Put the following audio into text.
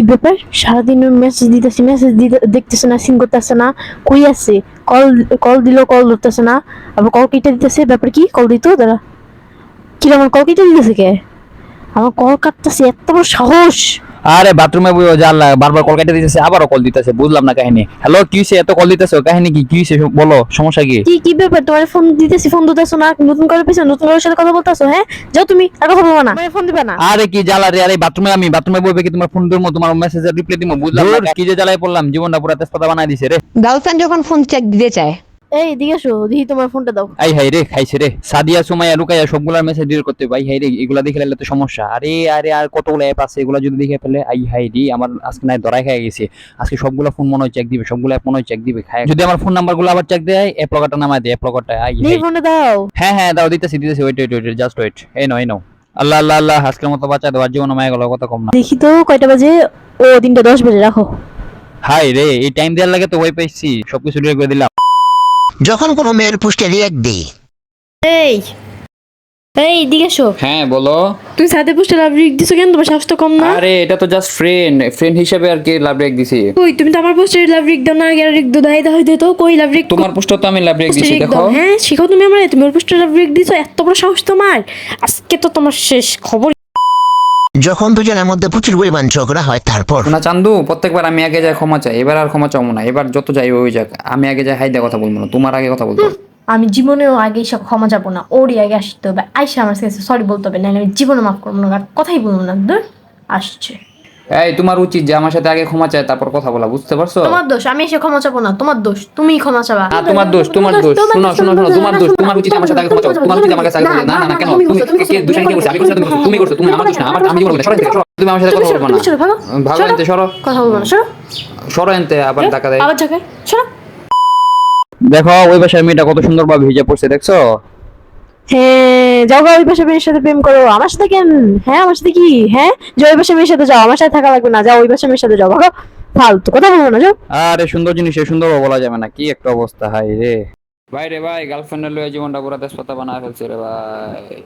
কি ব্যাপার? সারাদিন মেসেজ দিতেছি মেসেজ দিতে, দেখতেছে না সিন করতেছে না, কই আছে? কল কল দিল কল ধরতেছে না, আবার কল কেটে দিতেছে, ব্যাপার কি? কল দিত দাদা কীরকম কল কেটে দিতেছে কে? আমার কল কাটতেছে, এত বড় সাহস! আরে বাথরুমে বই জানলা বারবার কল কেটে দিতেছে আবারও কল দিতেছে বুঝলাম না কাহিনী। হ্যালো কি হইছে? এত কল দিতেছো? কাহিনী কি কি হইছে? বলো সমস্যা কি? কি কি ব্যাপার? তোমার ফোন দিতেছি ফোন দিতেছো না? নতুন করে পিছনে নতুন করে সাথে কথা বলতাছো হ্যাঁ? যাও তুমি আর কথা বলব না। ফোন দিবা না। আরে কি জ্বালা রে আরে বাথরুমে আমি বাথরুমে বইবে কি তোমার ফোন ধরবো তোমার মেসেজের রিপ্লাই দিমু বুঝলাম না কি যে জ্বালায় পড়লাম? জীবনটা পুরো তেজপাতা বানাই দিছে রে। গার্লফ্রেন্ড যখন ফোন চেক দিতে চায় এই দিকে এসো দেখি তোমার ফোনটা দাও। আই হাই রে খাইছে রে। সাদিয়া সুমাইয়া রুকাইয়া সবগুলার মেসেজ ডিলিট করতে ভাই হাই রে এগুলা দেখে তো সমস্যা। আরে আরে আর কতগুলো অ্যাপ আছে এগুলা যদি দেখে ফেলে আই হাই রে আমার আজকে নাই ধরাই খাই গেছে। আজকে সবগুলো ফোন মনে হয় চেক দিবে সবগুলো অ্যাপ মনে হয় চেক দিবে খায় যদি আমার ফোন নাম্বারগুলো আবার চেক দেয় অ্যাপ লগারটা নামায় দেয় অ্যাপ লগারটা আই হাই ফোনটা দাও। হ্যাঁ হ্যাঁ দাও দিতেছি দিতেছি wait wait wait just wait এই নাও এই নাও। আল্লাহ আল্লাহ আল্লাহ আজকের মতো বাচ্চা দেওয়ার জীবন মায়া গেল কত কম না। দেখি তো কয়টা বাজে? ও তিনটা দশ বাজে রাখো। হাই রে এই টাইম দেওয়ার লাগে তো ওই পেয়েছি সবকিছু ডিলিট করে দিলাম। যখন কোনো মেয়ের পোস্টে রিয়াক্ট দিই এই এই দিকে এসো। হ্যাঁ বলো। তুই সাথে পোস্টে লাভ রিক দিছো কেন? তোমার স্বাস্থ্য কম না? আরে এটা তো জাস্ট ফ্রেন্ড ফ্রেন্ড হিসেবে আর কি লাভ রেক দিছি। কই তুমি তো আমার পোস্টে লাভ রিক দাও না আগে রিক দাও দাই দাও তো কই লাভ রিক তোমার পোস্টে তো আমি লাভ রেক দিছি দেখো। হ্যাঁ শিখাও তুমি আমার তুমি ওর পোস্টে লাভ রিক দিছো এত বড় সাহস তোমার। আজকে তো তোমার শেষ খবর যখন দুজনের মধ্যে প্রচুর পরিমাণ ঝগড়া হয় তারপর। না চান্দু প্রত্যেকবার আমি আগে যাই ক্ষমা চাই এবার আর ক্ষমা চাবো না এবার যত যাই ওই যাক আমি আগে যাই হাইদা কথা বলব না তোমার আগে কথা বলব আমি জীবনেও আগে সব ক্ষমা যাব না ওরই আগে আসতে হবে আইসা আমার কাছে সরি বলতে হবে না আমি জীবনে মাফ করব না আর কথাই বলব না দূর আসছে। এই তোমার উচিত যে আমার সাথে আগে ক্ষমা চাই তারপর কথা বলা বুঝতে পারছ? তোমার দোষ আমি এসে ক্ষমা চাবো না তোমার দোষ তুমি ক্ষমা চাবা। না তোমার দোষ তোমার দোষ শোনো শোনো শোনো তোমার দোষ তোমার উচিত আমার সাথে আগে ক্ষমা চাও তোমার উচিত আমার কাছে আগে না না না কেন? তুমি কে- দোষ কে করছ আমি করছি তুমি করছ তুমি করছ তুমি আমার দোষ না আমার আমি জীবন সরো তুমি আমার সাথে কথা বলব না। ভালো। এনতে সরো। কথা বলব না সরো। সরো এনতে আবার টাকা দেয়। আবার জায়গায় সরো। দেখো ওই বাসার মেয়েটা কত সুন্দর ভাবে ভিজে পড়ছে দেখছ? হ্যাঁ যাও ওই পাশে মেয়ের সাথে প্রেম করো। আমার সাথে কেন? হ্যাঁ আমার সাথে কি? হ্যাঁ? যাও ওই পাশে মেয়ের সাথে যাও আমার সাথে থাকা লাগবে না যাও ওই পাশে মেয়ের সাথে যাও। ভাগো ফালতু কথা বলব না যাও। আরে সুন্দর জিনিস সুন্দর বলা যাবে না কি একটা অবস্থা হাই রে। ভাই রে ভাই গার্লফ্রেন্ডের লয়ে জীবনটা পুরো দেশপাতা বানায় ফেলছে রে ভাই।